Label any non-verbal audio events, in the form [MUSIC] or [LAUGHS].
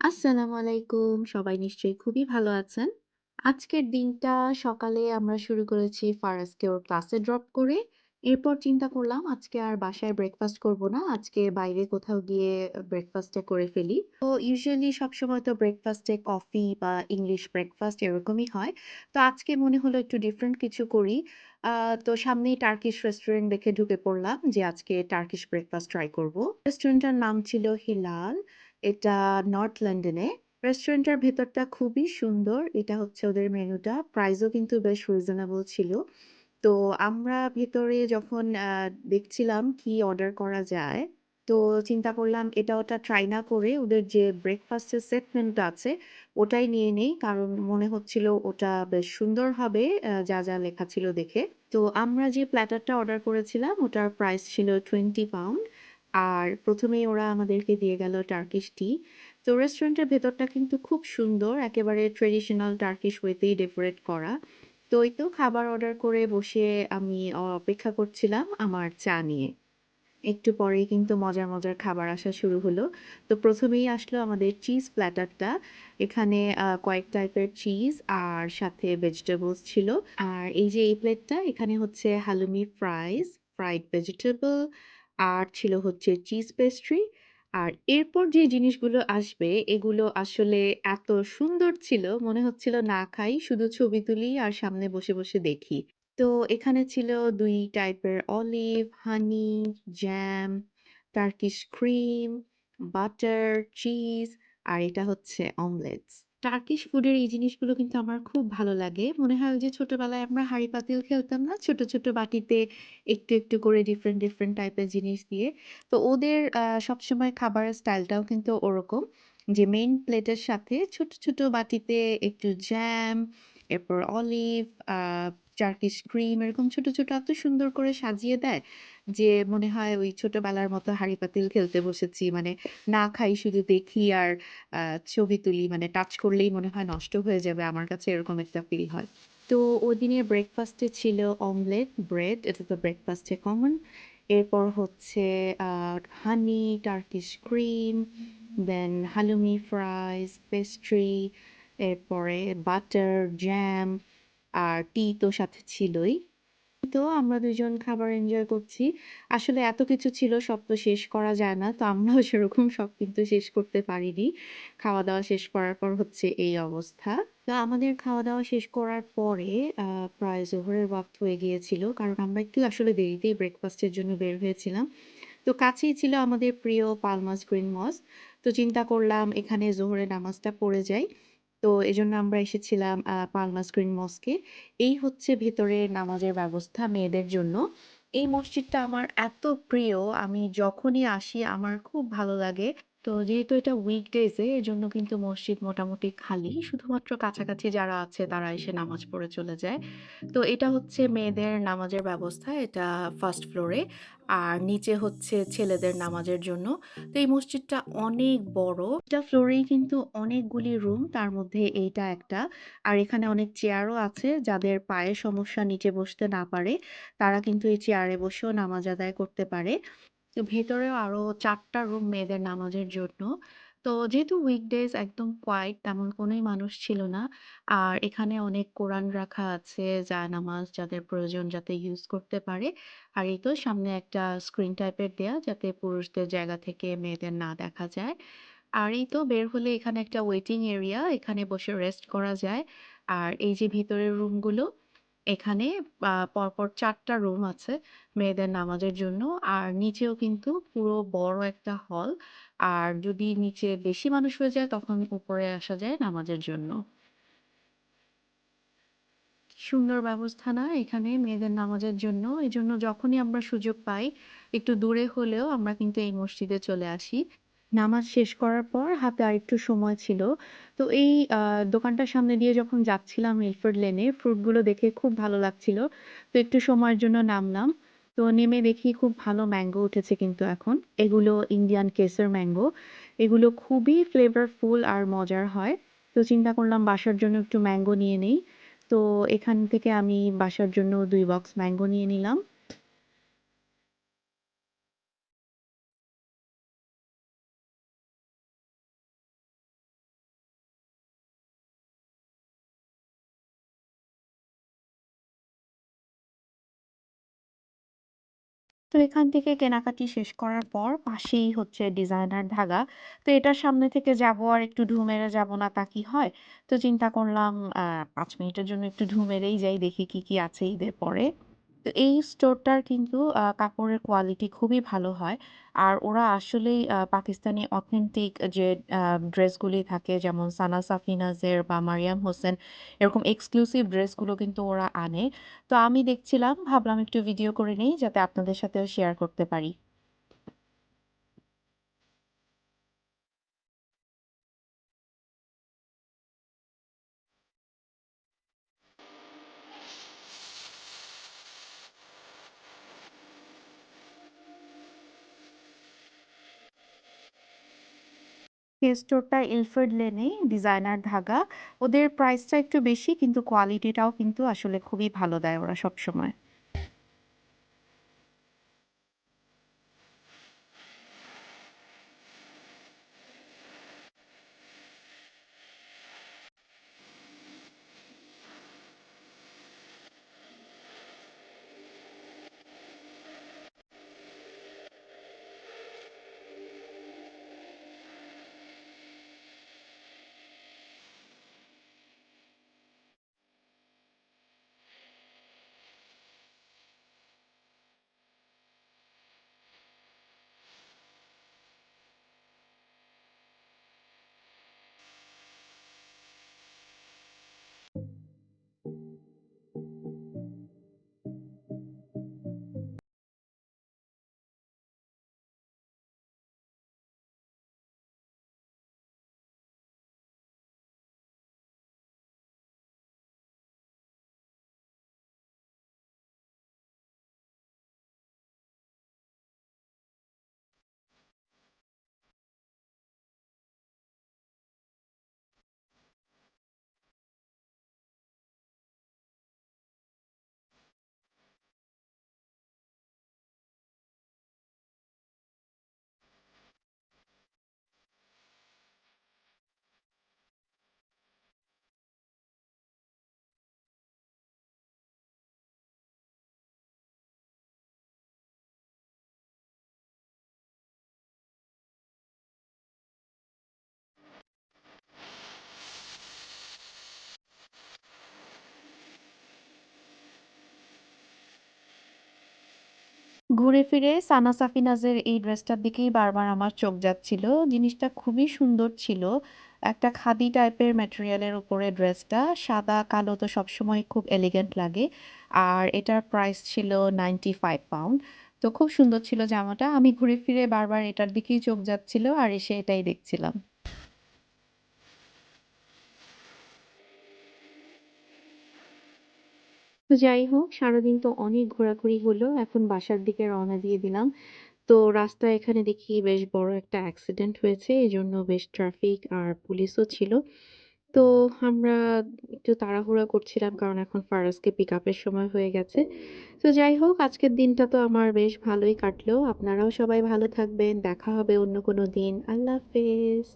আসসালামু আলাইকুম। সবাই নিশ্চয়ই খুবই ভালো আছেন। আজকের দিনটা সকালে আমরা শুরু করেছি ফারাজকে ওর ক্লাসে ড্রপ করে। এরপর চিন্তা করলাম আজকে আর বাসায় ব্রেকফাস্ট করব না। আজকে বাইরে কোথাও গিয়ে ব্রেকফাস্টটা করে ফেলি। তো ইউজুয়ালি সবসময় তো ব্রেকফাস্টে কফি বা ইংলিশ ব্রেকফাস্ট এরকমই হয়। তো আজকে মনে হলো একটু ডিফারেন্ট কিছু করি। তো সামনেই টার্কিশ রেস্টুরেন্ট দেখে ঢুকে পড়লাম যে আজকে টার্কিশ ব্রেকফাস্ট ট্রাই করব। রেস্টুরেন্টটার নাম ছিল হিলাল। এটা নর্থ লন্ডনে। রেস্টুরেন্টটার ভেতরটা খুবই সুন্দর। এটা হচ্ছে ওদের মেনুটা। প্রাইসও কিন্তু বেশ রিজনেবল ছিল। তো আমরা ভেতরে যখন দেখছিলাম কি অর্ডার করা যায়, তো চিন্তা করলাম এটা ওটা ট্রাই না করে ওদের যে ব্রেকফাস্টের সেট মেনুটা আছে ওটাই নিয়ে নেই। কারণ মনে হচ্ছিল ওটা বেশ সুন্দর হবে যা, যা লেখা ছিল দেখে। তো আমরা যে প্ল্যাটারটা অর্ডার করেছিলাম ওটার প্রাইস ছিল 20 পাউন্ড। আর প্রথমেই ওরা আমাদেরকে দিয়ে গেল টার্কিশ টি। তো রেস্টুরেন্টের ভেতরটা কিন্তু খুব সুন্দর। একেবারে ট্রেডিশনাল টার্কিশ ওয়েতেই ডেকোরেট করা। তো এই তো খাবার অর্ডার করে বসে আমি অপেক্ষা করছিলাম আমার চা নিয়ে। একটু পরেই কিন্তু মজার, মজার খাবার আসা শুরু হলো। তো প্রথমেই আসলো আমাদের চিজ প্ল্যাটারটা। এখানে কয়েক টাইপের চিজ আর সাথে ভেজিটেবলস ছিল। আর এই যে এই প্লেটটা এখানে হচ্ছে হালুমি ফ্রাইস, ফ্রাইড ভেজিটেবল আর ছিল হচ্ছে চিজ পেস্ট্রি। আর এরপর যে জিনিসগুলো আসবে এগুলো আসলে এত সুন্দর ছিল মনে হচ্ছিল না খাই, শুধু ছবি তুলি আর সামনে বসে, বসে দেখি। তো এখানে ছিল দুই টাইপের olive, honey, jam, Turkish cream, butter, cheese আর এটা হচ্ছে অমলেটস। টার্কিশ ফুডের এই জিনিসগুলো কিন্তু আমার খুব ভালো লাগে। মনে হয় যে ছোটবেলায় আমরা হাঁড়ি-পাতিল খেলতাম না? ছোট, ছোট বাটিতে একটু, একটু করে ডিফারেন্ট, ডিফারেন্ট টাইপের জিনিস দিয়ে। তো ওদের আ সবসময় খাবারের স্টাইলটাও কিন্তু ওরকম। যে মেইন প্লেটের সাথে ছোট, ছোট বাটিতে একটু জ্যাম, এরপর অলিভ, আ টার্কিশ ক্রিম এরকম ছোট, ছোট এত সুন্দর করে সাজিয়ে দেয় যে মনে হয় ওই ছোটবেলার মতো হাঁড়ি-পাতিল খেলতে বসেছি। মানে না খাই শুধু দেখি আর ছবি তুলি। মানে টাচ করলেই মনে হয় নষ্ট হয়ে যাবে। আমার কাছে এরকম একটা ফিল হয়। তো ওদিনের ব্রেকফাস্টে ছিল অমলেট, ব্রেড এটা তো ব্রেকফাস্টে কমন। এরপর হচ্ছে honey, Turkish cream, then halloumi fries, pastry, এরপরে বাটার, জ্যাম আর টি তো সাথে ছিলই। তো আমরা ২ জন খাবার এনজয় করছি। আসলে এত কিছু ছিল, সব তো শেষ করা যায় না। তো আমরাও [LAUGHS] সেরকম সব কিন্তু শেষ করতে পারিনি। খাওয়া-দাওয়া শেষ করার পর হচ্ছে এই অবস্থা। তো আমাদের খাওয়া-দাওয়া শেষ করার পরে, আ, প্রায় জোহরের ওয়াক্ত হয়ে গিয়েছিল। কারণ আমরা একটু আসলে দেরিতেই ব্রেকফাস্টের জন্য বের হয়েছিলাম। তো কাছেই ছিল আমাদের প্রিয় পালমাস গ্রিন মসক। তো চিন্তা করলাম এখানে জোহরের নামাজটা পড়ে যাই। তো এই জন্য আমরা এসেছিলাম আহ, পালমাস গ্রিন মস্কে এই হচ্ছে ভেতরে নামাজের ব্যবস্থা মেয়েদের জন্য। এই মসজিদটা আমার এত প্রিয়, আমি যখনই আসি আমার খুব ভালো লাগে। তো যেহেতু এটা উইকডেজ এ, এজন্য কিন্তু মসজিদ মোটামুটি খালি। শুধুমাত্র কাছাকাছি যারা আছে, তারা এসে নামাজ পড়ে চলে যায়। তো এটা হচ্ছে মেয়েদের নামাজের ব্যবস্থা। এটা ফার্স্ট ফ্লোরে। আর নিচে হচ্ছে ছেলেদের নামাজের জন্য। তো এই মসজিদটা অনেক বড়। এটা ফ্লোরেই কিন্তু অনেকগুলি রুম তার মধ্যে এইটা একটা। আর এখানে অনেক চেয়ারও আছে, যাদের পায়ের সমস্যা নিচে বসতে না পারে, তারা কিন্তু এই চেয়ারে বসেও নামাজ আদায় করতে পারে। তো ভেতরেও আরও চারটা রুম মেয়েদের নামাজের জন্য। তো যেহেতু উইকডেজ একদম কোয়াইট তেমন কোনোই মানুষ ছিল না। আর এখানে অনেক কোরআন রাখা আছে, যা নামাজ যাদের প্রয়োজন যাতে ইউজ করতে পারে। আর এই তো সামনে একটা স্ক্রিন টাইপের দেয়া যাতে পুরুষদের জায়গা থেকে মেয়েদের না দেখা যায়। আর এই তো বের হলে এখানে একটা ওয়েটিং এরিয়া এখানে বসে রেস্ট করা যায়। আর এই যে ভিতরের রুমগুলো এখানে, আ, পরপর ৪ টা রুম আছে মেয়েদের নামাজের জন্য। আর নিচেও কিন্তু পুরো বড় একটা হল। আর যদি নিচে বেশি মানুষ হয়ে যায় তখন উপরে আসা যায় নামাজের জন্য। সুন্দর ব্যবস্থা না এখানে মেয়েদের নামাজের জন্য। এজন্য যখনই আমরা সুযোগ পাই, একটু দূরে হলেও আমরা কিন্তু এই মসজিদে চলে আসি। নামাজ শেষ করার পর হাতে আরেকটু সময় ছিল। তো এই দোকানটার সামনে দিয়ে যখন যাচ্ছিলাম মিলফোর্ড লেনে ফ্রুটগুলো দেখে খুব ভালো লাগছিল। তো একটু সময়ের জন্য নামলাম। তো নেমে দেখি খুব ভালো ম্যাঙ্গো উঠেছে কিন্তু এখন। এগুলো ইন্ডিয়ান কেসর ম্যাঙ্গো। এগুলো খুবই ফ্লেভারফুল আর মজার হয়। তো চিন্তা করলাম বাসার জন্য একটু ম্যাঙ্গো নিয়ে নেই। তো এখান থেকে আমি বাসার জন্য দুই বক্স ম্যাঙ্গো নিয়ে নিলাম। তো এখান থেকে কেনাকাটি শেষ করার পর পাশেই হচ্ছে ডিজাইনার ঢাকা তো এটার সামনে থেকে যাব আর একটু ঢু মেরে যাব না তা কি হয়? তো চিন্তা করলাম ৫ মিনিটের জন্য একটু ঢু মেরেই যাই দেখি কি, কি আছে ঈদের পরে। তো এই স্টোরটার কিন্তু কাপড়ের কোয়ালিটি খুবই ভালো হয়। আর ওরা আসলেই পাকিস্তানি অথেন্টিক যে ড্রেসগুলি থাকে, যেমন সানা সাফিনাজের বা মারিয়াম হোসেন, এরকম এক্সক্লুসিভ ড্রেসগুলো কিন্তু ওরা আনে। তো আমি দেখছিলাম, ভাবলাম একটু ভিডিও করে নিই, যাতে আপনাদের সাথেও শেয়ার করতে পারি। ইলফোর্ড ইলফার্ড লেনে ডিজাইনার ধাগা। ওদের প্রাইসটা একটু বেশি, কিন্তু কোয়ালিটিটাও কিন্তু আসলে খুবই ভালো দেয় ওরা সবসময়। ঘুরে ফিরে সানা সাফিনাজের এই ড্রেসটার দিকেই বারবার আমার চোখ যাচ্ছিল। জিনিসটা খুবই সুন্দর ছিল। একটা খাদি টাইপের ম্যাটেরিয়ালের উপরে ড্রেসটা। সাদা, কালো তো সবসময় খুব এলিগেন্ট লাগে। আর এটার প্রাইস ছিল 95 পাউন্ড। তো খুব সুন্দর ছিল জামাটা। আমি ঘুরে ফিরে বারবার এটার দিকেই চোখ যাচ্ছিল আর এসে এটাই দেখছিলাম। তো যাই হোক, সারাদিন তো অনেক ঘোরাঘুরি হলো। এখন বাসার দিকে রওনা দিয়ে দিলাম। তো রাস্তায় এখানে দেখি বেশ বড় একটা অ্যাক্সিডেন্ট হয়েছে। এই জন্য বেশ ট্রাফিক আর পুলিশও ছিল। তো আমরা একটু তাড়াহুড়া করছিলাম, কারণ এখন ফারাজকে পিকআপের সময় হয়ে গেছে। তো যাই হোক, আজকের দিনটা তো আমার বেশ ভালোই কাটলো। আপনারাও সবাই ভালো থাকবেন। দেখা হবে অন্য কোনো দিন। আল্লাহ হাফেজ।